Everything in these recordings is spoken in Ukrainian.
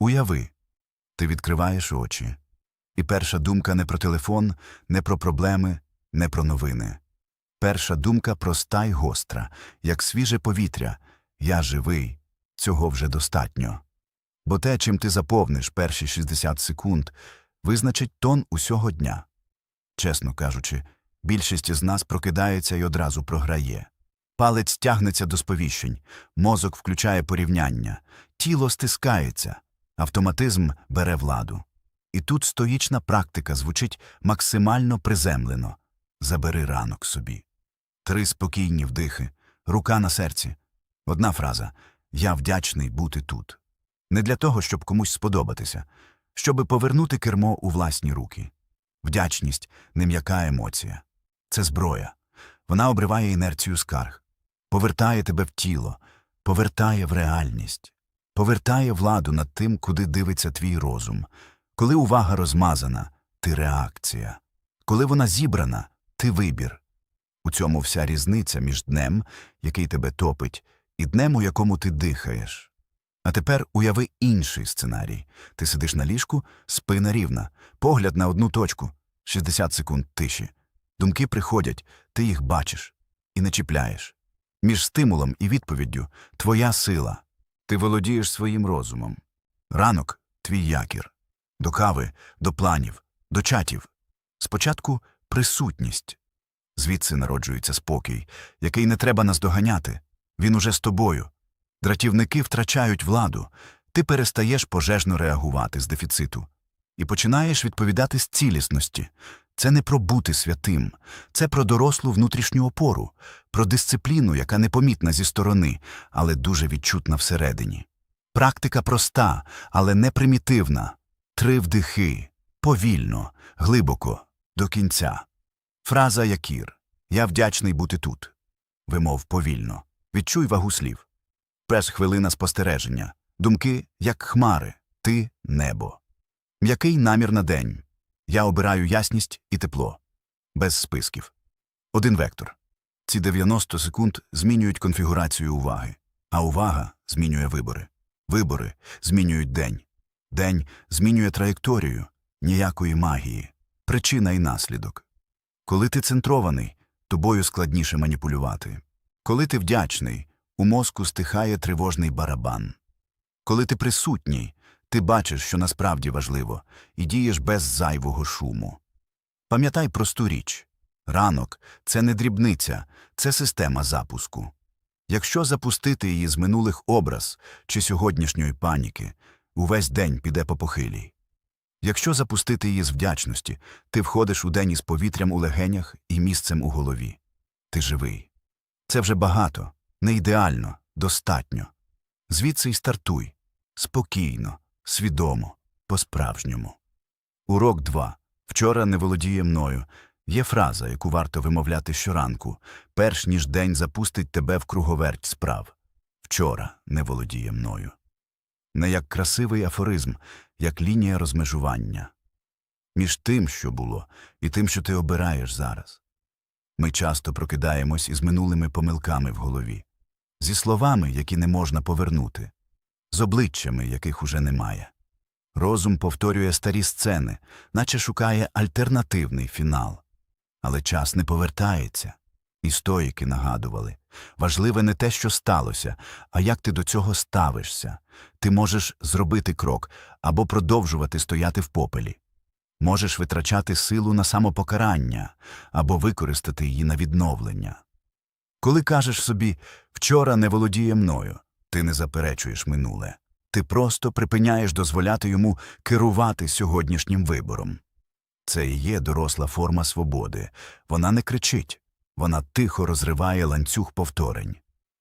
Уяви, ти відкриваєш очі, і перша думка не про телефон, не про проблеми, не про новини. Перша думка проста й гостра, як свіже повітря. Я живий, цього вже достатньо. Бо те, чим ти заповниш перші 60 секунд, визначить тон усього дня. Чесно кажучи, більшість із нас прокидається і одразу програє. Палець тягнеться до сповіщень, мозок включає порівняння, тіло стискається, автоматизм бере владу. І тут стоїчна практика звучить максимально приземлено. Забери ранок собі. Три спокійні вдихи, рука на серці. Одна фраза Я вдячний бути тут. Не для того, щоб комусь сподобатися, щоби повернути кермо у власні руки. Вдячність не м'яка емоція. Це зброя. Вона обриває інерцію скарг, повертає тебе в тіло, повертає в реальність, повертає владу над тим, куди дивиться твій розум. Коли увага розмазана, ти реакція. Коли вона зібрана, ти вибір. У цьому вся різниця між днем, який тебе топить, і днем, у якому ти дихаєш. А тепер уяви інший сценарій. Ти сидиш на ліжку, спина рівна, погляд на одну точку, 60 секунд тиші. Думки приходять, ти їх бачиш і не чіпляєш. Між стимулом і відповіддю твоя сила. Ти володієш своїм розумом. Ранок твій якір. До кави, до планів, до чатів. Спочатку присутність. Звідси народжується спокій, який не треба наздоганяти. Він уже з тобою. Дратівники втрачають владу, ти перестаєш пожежно реагувати з дефіциту і починаєш відповідати з цілісності. Це не про бути святим, це про дорослу внутрішню опору, про дисципліну, яка непомітна зі сторони, але дуже відчутна всередині. Практика проста, але не примітивна. Три вдихи, повільно, глибоко, до кінця. Фраза Якір Я вдячний бути тут. Вимов повільно. Відчуй вагу слів. Пес хвилина спостереження. Думки, як хмари, ти небо. М'який намір на день. Я обираю ясність і тепло. Без списків. Один вектор. Ці 90 секунд змінюють конфігурацію уваги, а увага змінює вибори. Вибори змінюють день. День змінює траєкторію, ніякої магії, причина і наслідок. Коли ти центрований, тобою складніше маніпулювати. Коли ти вдячний, у мозку стихає тривожний барабан. Коли ти присутній, ти бачиш, що насправді важливо, і дієш без зайвого шуму. Пам'ятай просту річ ранок це не дрібниця, це система запуску. Якщо запустити її з минулих образ чи сьогоднішньої паніки, увесь день піде по похилій. Якщо запустити її з вдячності, ти входиш у день із повітрям у легенях і місцем у голові. Ти живий. Це вже багато, не ідеально, достатньо. Звідси й стартуй. Спокійно, свідомо, по-справжньому. Урок 2. Вчора не володіє мною. Є фраза, яку варто вимовляти щоранку, перш ніж день запустить тебе в круговерть справ. Вчора не володіє мною. Не як красивий афоризм, як лінія розмежування. Між тим, що було, і тим, що ти обираєш зараз. Ми часто прокидаємось із минулими помилками в голові, зі словами, які не можна повернути, з обличчями, яких уже немає. Розум повторює старі сцени, наче шукає альтернативний фінал. Але час не повертається. І стоїки нагадували важливе не те, що сталося, а як ти до цього ставишся. Ти можеш зробити крок або продовжувати стояти в попелі. Можеш витрачати силу на самопокарання або використати її на відновлення. Коли кажеш собі вчора не володіє мною, ти не заперечуєш минуле. Ти просто припиняєш дозволяти йому керувати сьогоднішнім вибором. Це і є доросла форма свободи. Вона не кричить, вона тихо розриває ланцюг повторень.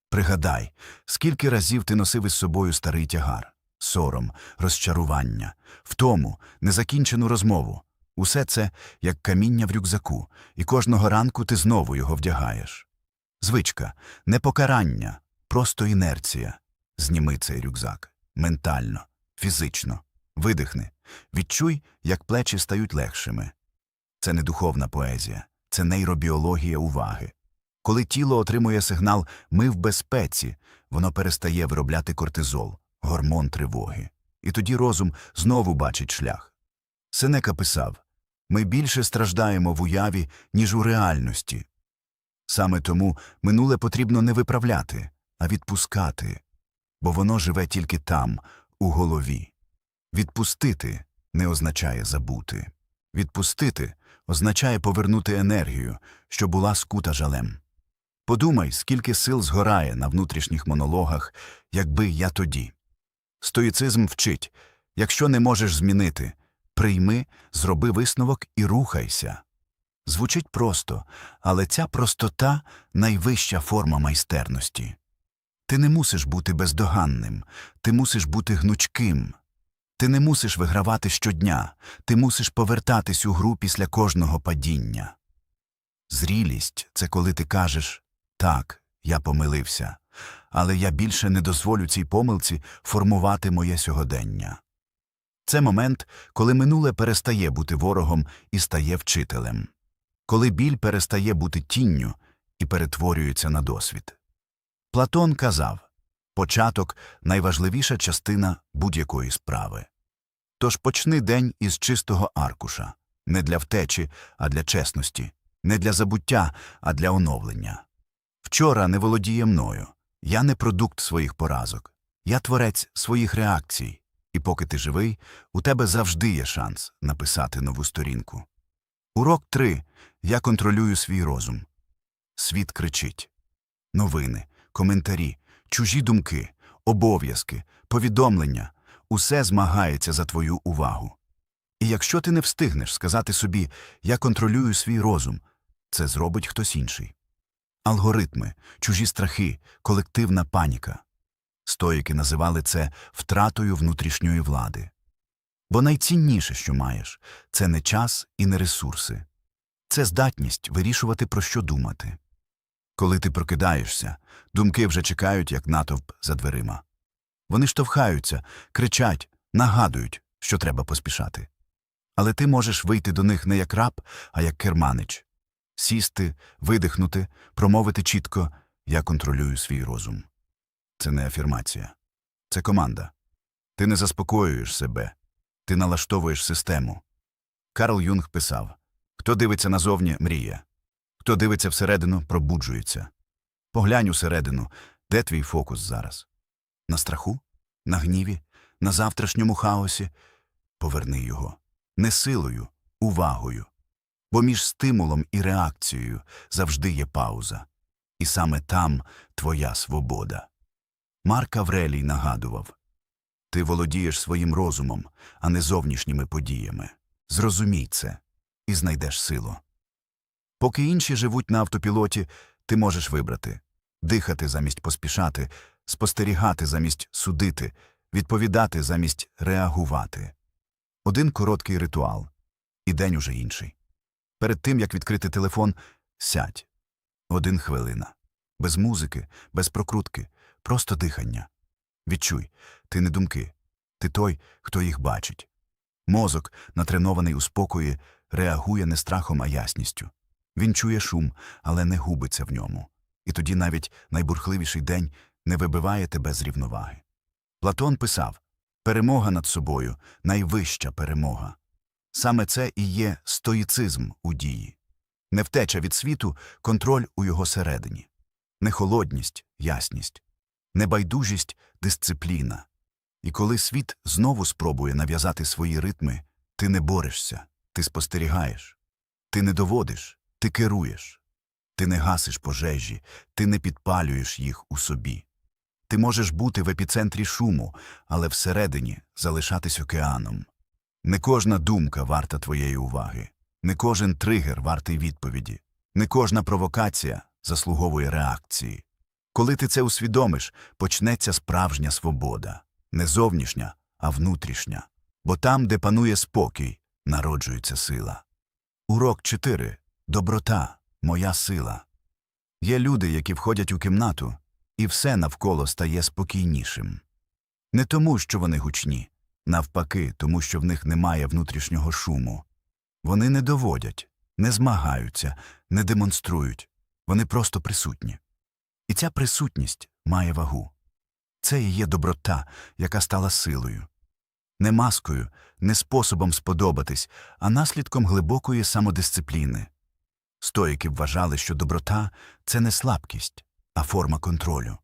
Пригадай, скільки разів ти носив із собою старий тягар, сором, розчарування, втому, незакінчену розмову. Усе це як каміння в рюкзаку, і кожного ранку ти знову його вдягаєш. Звичка, не покарання, просто інерція. Зніми цей рюкзак ментально, фізично, видихни, відчуй, як плечі стають легшими. Це не духовна поезія, це нейробіологія уваги. Коли тіло отримує сигнал Ми в безпеці, воно перестає виробляти кортизол, гормон тривоги. і тоді розум знову бачить шлях. Сенека писав ми більше страждаємо в уяві, ніж у реальності. Саме тому минуле потрібно не виправляти, а відпускати, бо воно живе тільки там, у голові. Відпустити не означає забути. Відпустити означає повернути енергію, що була скута жалем. Подумай, скільки сил згорає на внутрішніх монологах, якби я тоді. Стоїцизм вчить якщо не можеш змінити, прийми, зроби висновок і рухайся. Звучить просто, але ця простота найвища форма майстерності. Ти не мусиш бути бездоганним, ти мусиш бути гнучким. Ти не мусиш вигравати щодня, ти мусиш повертатись у гру після кожного падіння. Зрілість це коли ти кажеш так, я помилився, але я більше не дозволю цій помилці формувати моє сьогодення. Це момент, коли минуле перестає бути ворогом і стає вчителем, коли біль перестає бути тінню і перетворюється на досвід. Платон казав початок найважливіша частина будь-якої справи. Тож почни день із чистого аркуша, не для втечі, а для чесності, не для забуття, а для оновлення. Вчора не володіє мною. Я не продукт своїх поразок, я творець своїх реакцій, і поки ти живий, у тебе завжди є шанс написати нову сторінку. Урок 3. Я контролюю свій розум. Світ кричить. Новини, коментарі, чужі думки, обов'язки, повідомлення усе змагається за твою увагу. І якщо ти не встигнеш сказати собі Я контролюю свій розум, це зробить хтось інший. Алгоритми, чужі страхи, колективна паніка. Стоїки називали це втратою внутрішньої влади. Бо найцінніше, що маєш, це не час і не ресурси, це здатність вирішувати, про що думати. Коли ти прокидаєшся, думки вже чекають, як натовп за дверима. Вони штовхаються, кричать, нагадують, що треба поспішати. Але ти можеш вийти до них не як раб, а як керманич сісти, видихнути, промовити чітко Я контролюю свій розум. Це не афірмація, це команда. Ти не заспокоюєш себе, ти налаштовуєш систему. Карл Юнг писав Хто дивиться назовні, мріє, хто дивиться всередину, пробуджується. Поглянь усередину, де твій фокус зараз? На страху, на гніві, на завтрашньому хаосі. Поверни його не силою, увагою. Бо між стимулом і реакцією завжди є пауза. І саме там твоя свобода. Марк Аврелій нагадував Ти володієш своїм розумом, а не зовнішніми подіями. Зрозумій це і знайдеш силу. Поки інші живуть на автопілоті, ти можеш вибрати дихати замість поспішати, спостерігати замість судити, відповідати замість реагувати. Один короткий ритуал, і день уже інший. Перед тим, як відкрити телефон, сядь. Один хвилина. Без музики, без прокрутки, просто дихання. Відчуй, ти не думки, ти той, хто їх бачить. Мозок, натренований у спокої, реагує не страхом, а ясністю. Він чує шум, але не губиться в ньому. І тоді навіть найбурхливіший день не вибиває тебе з рівноваги. Платон писав перемога над собою найвища перемога. Саме це і є стоїцизм у дії, не втеча від світу, контроль у його середині, не холодність, ясність, не байдужість, дисципліна. І коли світ знову спробує нав'язати свої ритми, ти не борешся, ти спостерігаєш, ти не доводиш, ти керуєш, ти не гасиш пожежі, ти не підпалюєш їх у собі. Ти можеш бути в епіцентрі шуму, але всередині залишатись океаном. Не кожна думка варта твоєї уваги, не кожен тригер вартий відповіді, не кожна провокація заслуговує реакції. Коли ти це усвідомиш, почнеться справжня свобода, не зовнішня, а внутрішня. Бо там, де панує спокій, народжується сила. Урок 4. Доброта моя сила. Є люди, які входять у кімнату, і все навколо стає спокійнішим. Не тому, що вони гучні, навпаки, тому що в них немає внутрішнього шуму. Вони не доводять, не змагаються, не демонструють, вони просто присутні. І ця присутність має вагу. Це і є доброта, яка стала силою. не маскою, не способом сподобатись, а наслідком глибокої самодисципліни. Стоїки вважали, що доброта це не слабкість, а форма контролю.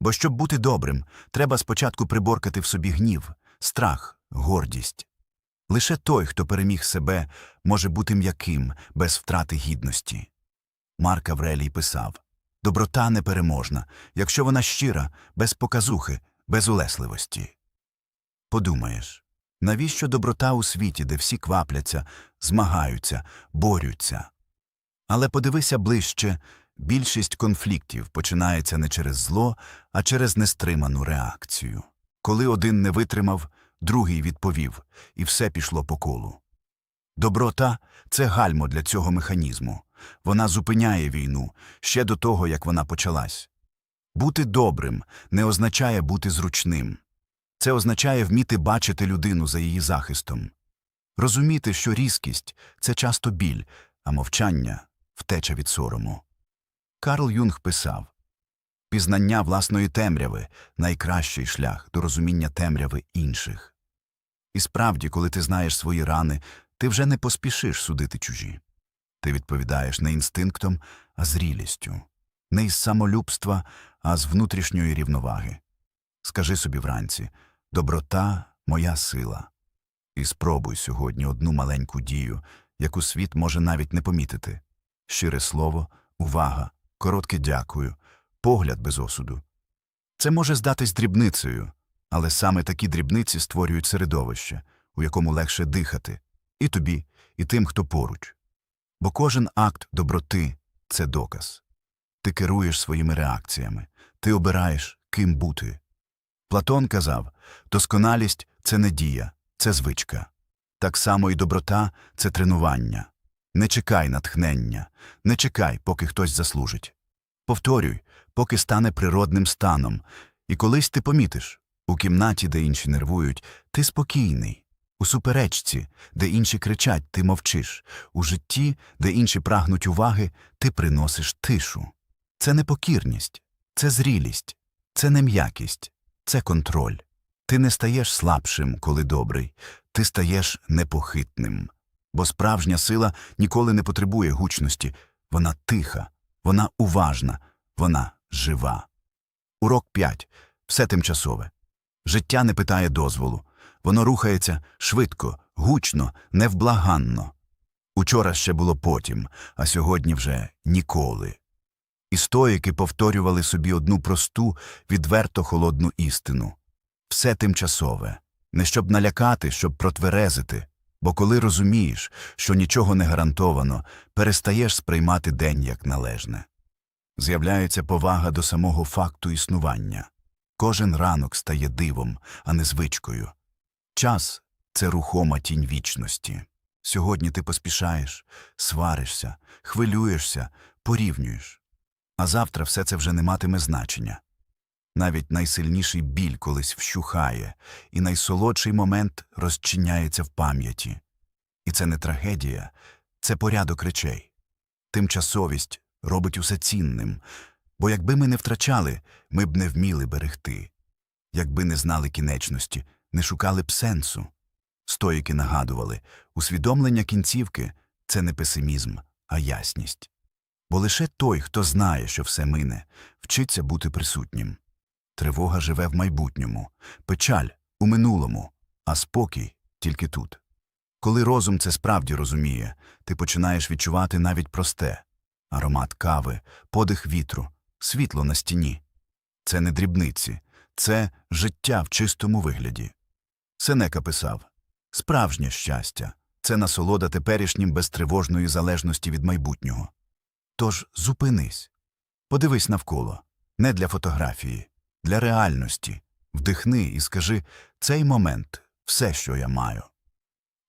Бо щоб бути добрим, треба спочатку приборкати в собі гнів, страх, гордість. Лише той, хто переміг себе, може бути м'яким, без втрати гідності. Марк Аврелій писав Доброта непереможна, якщо вона щира, без показухи, без улесливості. Подумаєш, навіщо доброта у світі, де всі квапляться, змагаються, борються? Але подивися ближче, більшість конфліктів починається не через зло, а через нестриману реакцію. Коли один не витримав, другий відповів, і все пішло по колу. Доброта це гальмо для цього механізму. Вона зупиняє війну ще до того, як вона почалась. Бути добрим не означає бути зручним. Це означає вміти бачити людину за її захистом. Розуміти, що різкість це часто біль, а мовчання втеча від сорому. Карл Юнг писав Пізнання власної темряви найкращий шлях до розуміння темряви інших. І справді, коли ти знаєш свої рани, ти вже не поспішиш судити чужі. Ти відповідаєш не інстинктом, а зрілістю, не із самолюбства, а з внутрішньої рівноваги. Скажи собі вранці доброта моя сила. І спробуй сьогодні одну маленьку дію, яку світ може навіть не помітити щире слово, увага, коротке дякую, погляд без осуду. Це може здатись дрібницею, але саме такі дрібниці створюють середовище, у якому легше дихати, і тобі, і тим, хто поруч. Бо кожен акт доброти це доказ. Ти керуєш своїми реакціями, ти обираєш, ким бути. Платон казав досконалість це не дія, це звичка. Так само і доброта це тренування. Не чекай натхнення, не чекай, поки хтось заслужить. Повторюй, поки стане природним станом, і колись ти помітиш у кімнаті, де інші нервують, ти спокійний. У суперечці, де інші кричать, ти мовчиш, у житті, де інші прагнуть уваги, ти приносиш тишу. Це не покірність, це зрілість, це не м'якість, це контроль. Ти не стаєш слабшим, коли добрий, ти стаєш непохитним. Бо справжня сила ніколи не потребує гучності, вона тиха, вона уважна, вона жива. Урок 5. Все тимчасове. Життя не питає дозволу. Воно рухається швидко, гучно, невблаганно. Учора ще було потім, а сьогодні вже ніколи. І повторювали собі одну просту, відверто холодну істину все тимчасове, не щоб налякати, щоб протверезити, бо коли розумієш, що нічого не гарантовано, перестаєш сприймати день як належне. З'являється повага до самого факту існування. Кожен ранок стає дивом, а не звичкою. Час це рухома тінь вічності. Сьогодні ти поспішаєш, сваришся, хвилюєшся, порівнюєш. А завтра все це вже не матиме значення. Навіть найсильніший біль колись вщухає, і найсолодший момент розчиняється в пам'яті. І це не трагедія, це порядок речей. Тимчасовість робить усе цінним, бо якби ми не втрачали, ми б не вміли берегти. Якби не знали кінечності, не шукали б сенсу. Стоїки нагадували, усвідомлення кінцівки це не песимізм, а ясність. Бо лише той, хто знає, що все мине, вчиться бути присутнім. Тривога живе в майбутньому, печаль у минулому, а спокій тільки тут. Коли розум це справді розуміє, ти починаєш відчувати навіть просте аромат кави, подих вітру, світло на стіні. Це не дрібниці, це життя в чистому вигляді. Сенека писав Справжнє щастя це насолода теперішнім без тривожної залежності від майбутнього. Тож зупинись, подивись навколо, не для фотографії, для реальності, вдихни і скажи цей момент все, що я маю.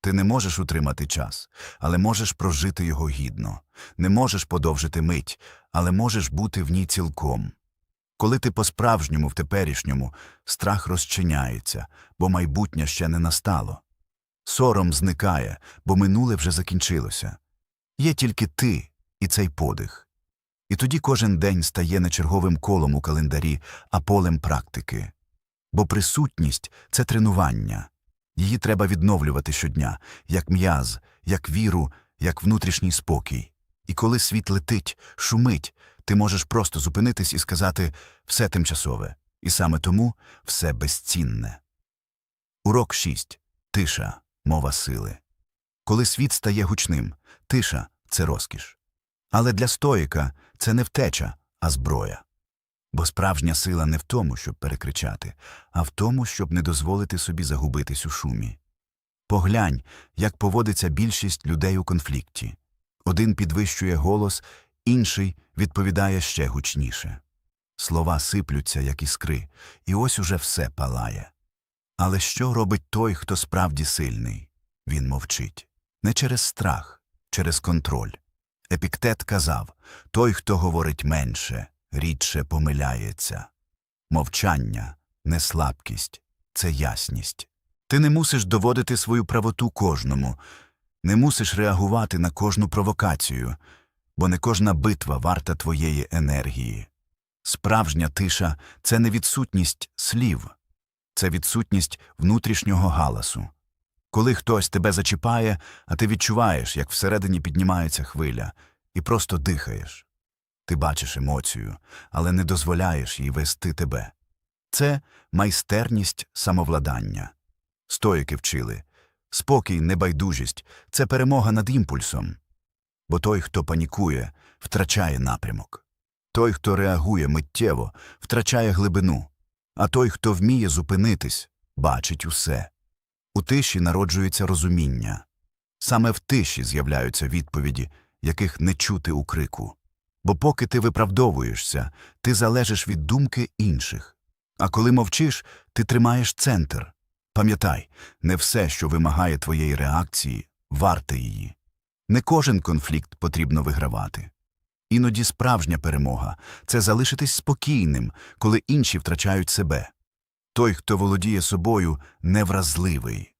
Ти не можеш утримати час, але можеш прожити його гідно, не можеш подовжити мить, але можеш бути в ній цілком. Коли ти по-справжньому в теперішньому, страх розчиняється, бо майбутнє ще не настало. Сором зникає, бо минуле вже закінчилося. Є тільки ти і цей подих. І тоді кожен день стає не черговим колом у календарі, а полем практики. Бо присутність це тренування. Її треба відновлювати щодня, як м'яз, як віру, як внутрішній спокій. І коли світ летить, шумить, ти можеш просто зупинитись і сказати все тимчасове, і саме тому все безцінне. Урок 6. Тиша мова сили. Коли світ стає гучним, тиша це розкіш. Але для стоїка це не втеча, а зброя. Бо справжня сила не в тому, щоб перекричати, а в тому, щоб не дозволити собі загубитись у шумі. Поглянь, як поводиться більшість людей у конфлікті. Один підвищує голос, інший відповідає ще гучніше. Слова сиплються, як іскри, і ось уже все палає. Але що робить той, хто справді сильний? Він мовчить. Не через страх, через контроль. Епіктет казав той, хто говорить менше, рідше помиляється. Мовчання не слабкість, це ясність. Ти не мусиш доводити свою правоту кожному, не мусиш реагувати на кожну провокацію, бо не кожна битва варта твоєї енергії. Справжня тиша це не відсутність слів, це відсутність внутрішнього галасу. Коли хтось тебе зачіпає, а ти відчуваєш, як всередині піднімається хвиля, і просто дихаєш. Ти бачиш емоцію, але не дозволяєш їй вести тебе. Це майстерність самовладання. Стоїки вчили. Спокій, небайдужість це перемога над імпульсом. Бо той, хто панікує, втрачає напрямок. Той, хто реагує миттєво, втрачає глибину, а той, хто вміє зупинитись, бачить усе. У тиші народжується розуміння. Саме в тиші з'являються відповіді, яких не чути у крику. Бо поки ти виправдовуєшся, ти залежиш від думки інших. А коли мовчиш, ти тримаєш центр. Пам'ятай, не все, що вимагає твоєї реакції, варте її. Не кожен конфлікт потрібно вигравати. Іноді справжня перемога це залишитись спокійним, коли інші втрачають себе. Той, хто володіє собою, невразливий.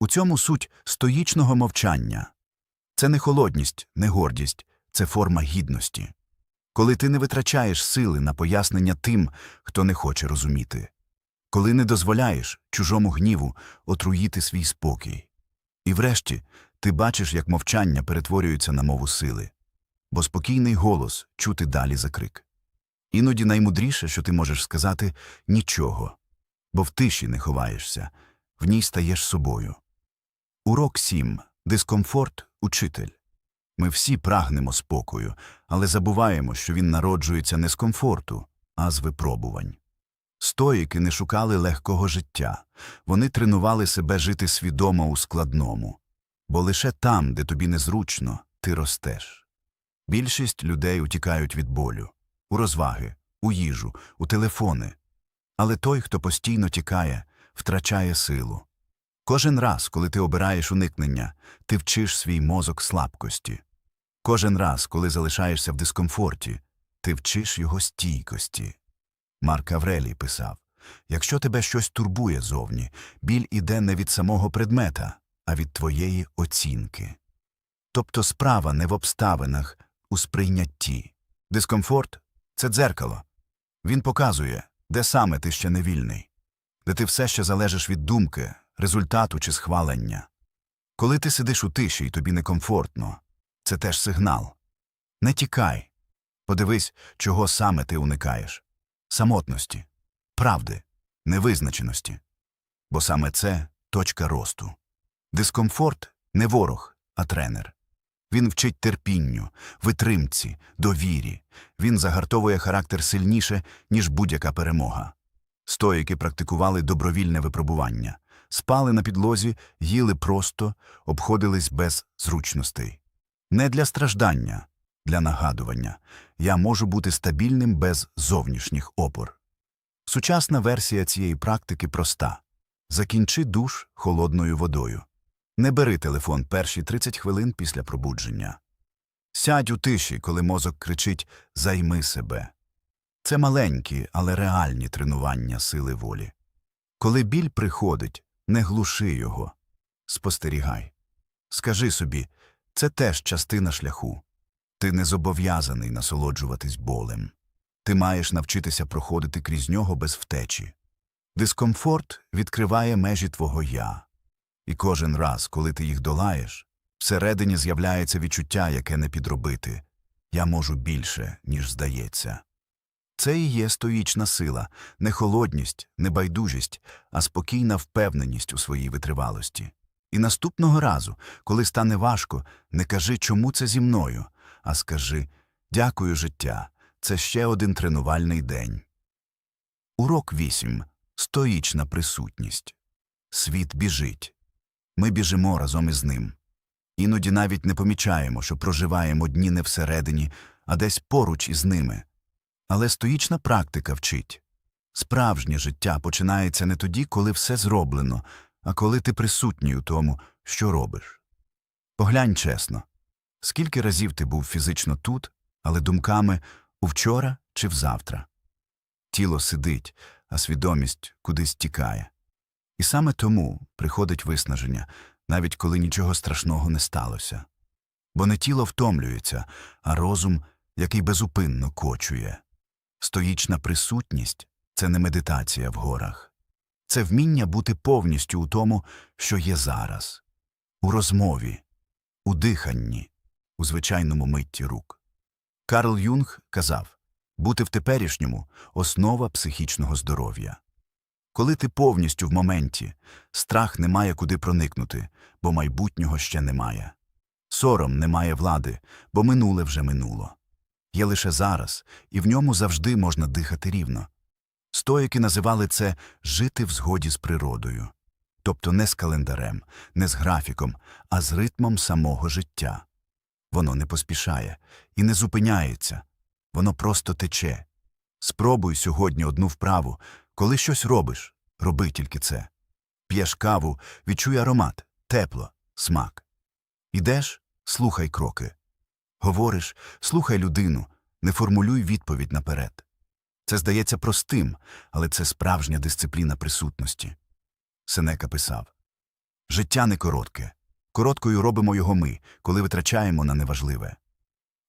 У цьому суть стоїчного мовчання. Це не холодність, не гордість, це форма гідності. Коли ти не витрачаєш сили на пояснення тим, хто не хоче розуміти, коли не дозволяєш чужому гніву отруїти свій спокій. І врешті ти бачиш, як мовчання перетворюється на мову сили, бо спокійний голос чути далі за крик. Іноді наймудріше, що ти можеш сказати нічого, бо в тиші не ховаєшся, в ній стаєш собою. Урок 7. Дискомфорт учитель. Ми всі прагнемо спокою, але забуваємо, що він народжується не з комфорту, а з випробувань. Стоїки не шукали легкого життя, вони тренували себе жити свідомо у складному, бо лише там, де тобі незручно, ти ростеш. Більшість людей утікають від болю, у розваги, у їжу, у телефони. Але той, хто постійно тікає, втрачає силу. Кожен раз, коли ти обираєш уникнення, ти вчиш свій мозок слабкості. Кожен раз, коли залишаєшся в дискомфорті, ти вчиш його стійкості. Марк Аврелій писав якщо тебе щось турбує зовні, біль іде не від самого предмета, а від твоєї оцінки. Тобто справа не в обставинах, у сприйнятті. Дискомфорт це дзеркало. Він показує, де саме ти ще не вільний, де ти все ще залежиш від думки, результату чи схвалення. Коли ти сидиш у тиші і тобі некомфортно, це теж сигнал. Не тікай. Подивись, чого саме ти уникаєш самотності, правди, невизначеності. Бо саме це точка росту. Дискомфорт не ворог, а тренер. Він вчить терпінню, витримці, довірі. Він загартовує характер сильніше, ніж будь-яка перемога. Стоїки практикували добровільне випробування, спали на підлозі, їли просто, обходились без зручностей. Не для страждання, для нагадування. Я можу бути стабільним без зовнішніх опор. Сучасна версія цієї практики проста. Закінчи душ холодною водою. Не бери телефон перші 30 хвилин після пробудження. Сядь у тиші, коли мозок кричить Займи себе. Це маленькі, але реальні тренування сили волі. Коли біль приходить, не глуши його. Спостерігай. Скажи собі це теж частина шляху. Ти не зобов'язаний насолоджуватись болем. Ти маєш навчитися проходити крізь нього без втечі. Дискомфорт відкриває межі твого я. І кожен раз, коли ти їх долаєш, всередині з'являється відчуття, яке не підробити я можу більше, ніж здається. Це і є стоїчна сила, не холодність, не байдужість, а спокійна впевненість у своїй витривалості. І наступного разу, коли стане важко, не кажи, чому це зі мною, а скажи дякую, життя, це ще один тренувальний день. Урок 8. Стоїчна присутність. Світ біжить. Ми біжимо разом із ним. Іноді навіть не помічаємо, що проживаємо дні не всередині, а десь поруч із ними. Але стоїчна практика вчить. Справжнє життя починається не тоді, коли все зроблено, а коли ти присутній у тому, що робиш. Поглянь чесно, скільки разів ти був фізично тут, але думками у вчора чи взавтра. Тіло сидить, а свідомість кудись тікає. І саме тому приходить виснаження, навіть коли нічого страшного не сталося. Бо не тіло втомлюється, а розум, який безупинно кочує. Стоїчна присутність це не медитація в горах. Це вміння бути повністю у тому, що є зараз, у розмові, у диханні, у звичайному митті рук. Карл Юнг казав бути в теперішньому основа психічного здоров'я. Коли ти повністю в моменті, страх не має куди проникнути, бо майбутнього ще немає. Сором не має влади, бо минуле вже минуло. Є лише зараз, і в ньому завжди можна дихати рівно. Стоїки називали це жити в згоді з природою, тобто не з календарем, не з графіком, а з ритмом самого життя. Воно не поспішає і не зупиняється, воно просто тече. Спробуй сьогодні одну вправу, коли щось робиш, роби тільки це. П'єш каву, відчуй аромат, тепло, смак. Ідеш, слухай кроки. Говориш, слухай людину, не формулюй відповідь наперед. Це здається простим, але це справжня дисципліна присутності. Сенека писав Життя не коротке. Короткою робимо його ми, коли витрачаємо на неважливе.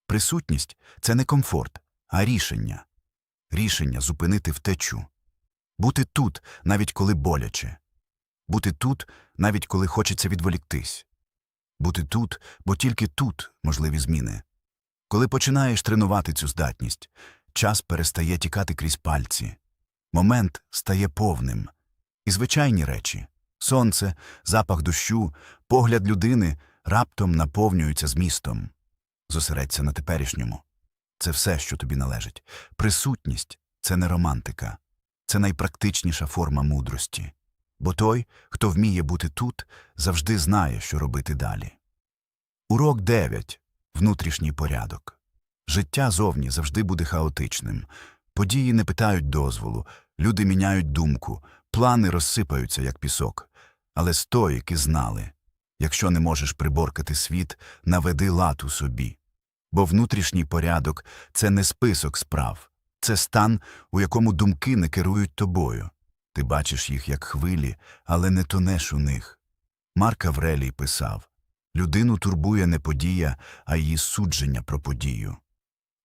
Присутність це не комфорт, а рішення. Рішення зупинити втечу. Бути тут, навіть коли боляче. Бути тут, навіть коли хочеться відволіктись. Бути тут, бо тільки тут можливі зміни. Коли починаєш тренувати цю здатність, час перестає тікати крізь пальці. Момент стає повним. І звичайні речі сонце, запах дощу, погляд людини раптом наповнюються змістом. Зосередься на теперішньому. Це все, що тобі належить. Присутність це не романтика, це найпрактичніша форма мудрості. Бо той, хто вміє бути тут, завжди знає, що робити далі. Урок 9. Внутрішній порядок. Життя зовні завжди буде хаотичним. Події не питають дозволу, люди міняють думку, плани розсипаються, як пісок. Але стоїки знали якщо не можеш приборкати світ, наведи лад у собі. Бо внутрішній порядок це не список справ, це стан, у якому думки не керують тобою. Ти бачиш їх як хвилі, але не тонеш у них. Марк Аврелій писав людину турбує не подія, а її судження про подію.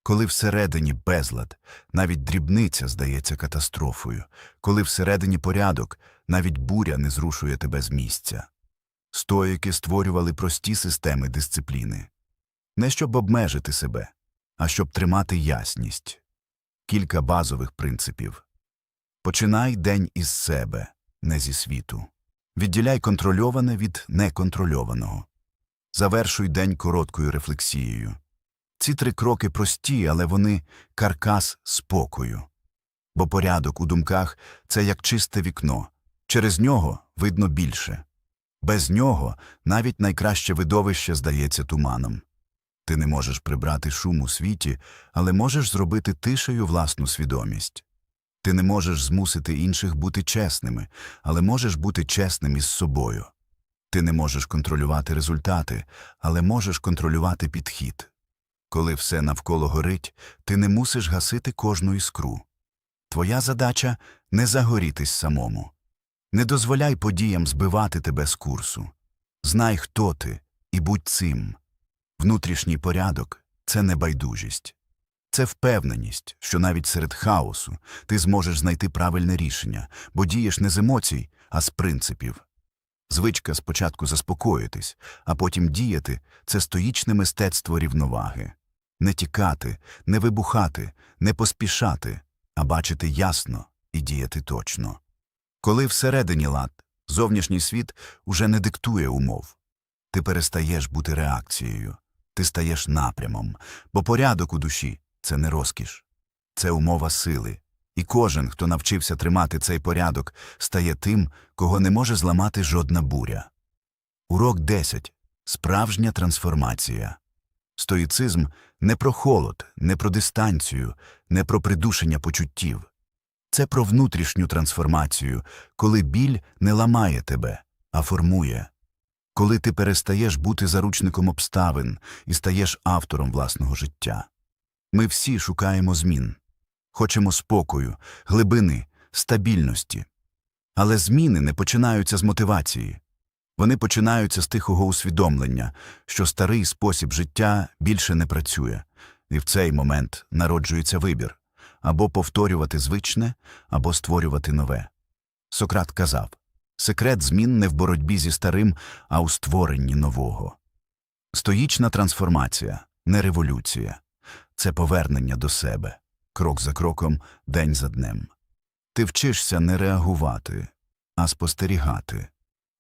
Коли всередині безлад, навіть дрібниця здається катастрофою, коли всередині порядок, навіть буря не зрушує тебе з місця. Стоїки створювали прості системи дисципліни. Не щоб обмежити себе, а щоб тримати ясність. Кілька базових принципів. Починай день із себе, не зі світу. Відділяй контрольоване від неконтрольованого. Завершуй день короткою рефлексією. Ці три кроки прості, але вони каркас спокою. Бо порядок у думках це як чисте вікно. Через нього видно більше. Без нього навіть найкраще видовище здається туманом. Ти не можеш прибрати шум у світі, але можеш зробити тишею власну свідомість. Ти не можеш змусити інших бути чесними, але можеш бути чесним із собою. Ти не можеш контролювати результати, але можеш контролювати підхід. Коли все навколо горить, ти не мусиш гасити кожну іскру. Твоя задача не загорітись самому. Не дозволяй подіям збивати тебе з курсу. Знай, хто ти, і будь цим. Внутрішній порядок це не байдужість. Це впевненість, що навіть серед хаосу ти зможеш знайти правильне рішення, бо дієш не з емоцій, а з принципів. Звичка спочатку заспокоїтись, а потім діяти це стоїчне мистецтво рівноваги. Не тікати, не вибухати, не поспішати, а бачити ясно і діяти точно. Коли всередині лад, зовнішній світ уже не диктує умов. Ти перестаєш бути реакцією, ти стаєш напрямом, бо порядок у душі це не розкіш, це умова сили. І кожен, хто навчився тримати цей порядок, стає тим, кого не може зламати жодна буря. Урок 10. Справжня трансформація. Стоїцизм не про холод, не про дистанцію, не про придушення почуттів. Це про внутрішню трансформацію, коли біль не ламає тебе, а формує. Коли ти перестаєш бути заручником обставин і стаєш автором власного життя. Ми всі шукаємо змін. Хочемо спокою, глибини, стабільності. Але зміни не починаються з мотивації. Вони починаються з тихого усвідомлення, що старий спосіб життя більше не працює, і в цей момент народжується вибір або повторювати звичне, або створювати нове. Сократ казав секрет змін не в боротьбі зі старим, а у створенні нового. Стоїчна трансформація, не революція це повернення до себе, крок за кроком, день за днем. Ти вчишся не реагувати, а спостерігати,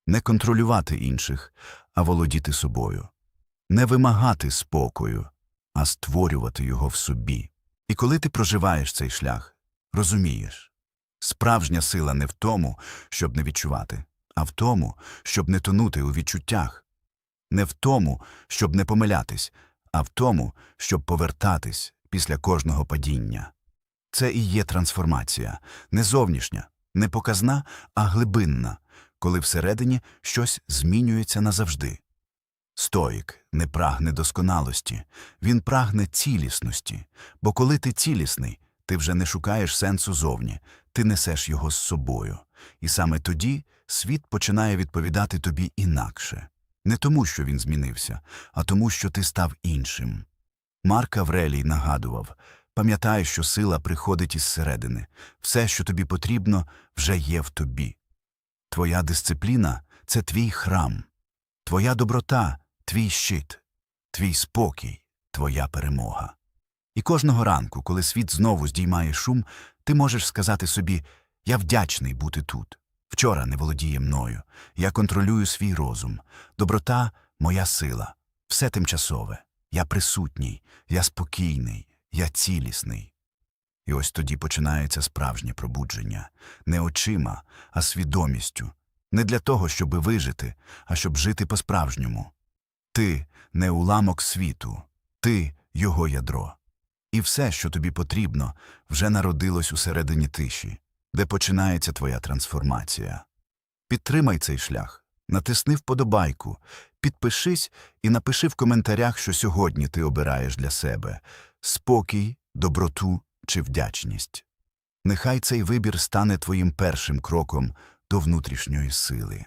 не контролювати інших, а володіти собою, не вимагати спокою, а створювати його в собі. І коли ти проживаєш цей шлях, розумієш справжня сила не в тому, щоб не відчувати, а в тому, щоб не тонути у відчуттях, не в тому, щоб не помилятись, а в тому, щоб повертатись після кожного падіння. Це і є трансформація, не зовнішня, не показна, а глибинна, коли всередині щось змінюється назавжди. Стоїк не прагне досконалості, він прагне цілісності, бо коли ти цілісний, ти вже не шукаєш сенсу зовні, ти несеш його з собою. І саме тоді світ починає відповідати тобі інакше. Не тому, що він змінився, а тому, що ти став іншим. Марк Аврелій нагадував пам'ятай, що сила приходить із середини, все, що тобі потрібно, вже є в тобі. Твоя дисципліна це твій храм, твоя доброта твій щит, твій спокій, твоя перемога. І кожного ранку, коли світ знову здіймає шум, ти можеш сказати собі Я вдячний бути тут. Вчора не володіє мною, я контролюю свій розум, доброта моя сила, все тимчасове. Я присутній, я спокійний, я цілісний. І ось тоді починається справжнє пробудження не очима, а свідомістю, не для того, щоби вижити, а щоб жити по-справжньому. Ти не уламок світу, ти його ядро. І все, що тобі потрібно, вже народилось усередині тиші, де починається твоя трансформація. Підтримай цей шлях, натисни вподобайку, підпишись і напиши в коментарях, що сьогодні ти обираєш для себе спокій, доброту чи вдячність. Нехай цей вибір стане твоїм першим кроком до внутрішньої сили.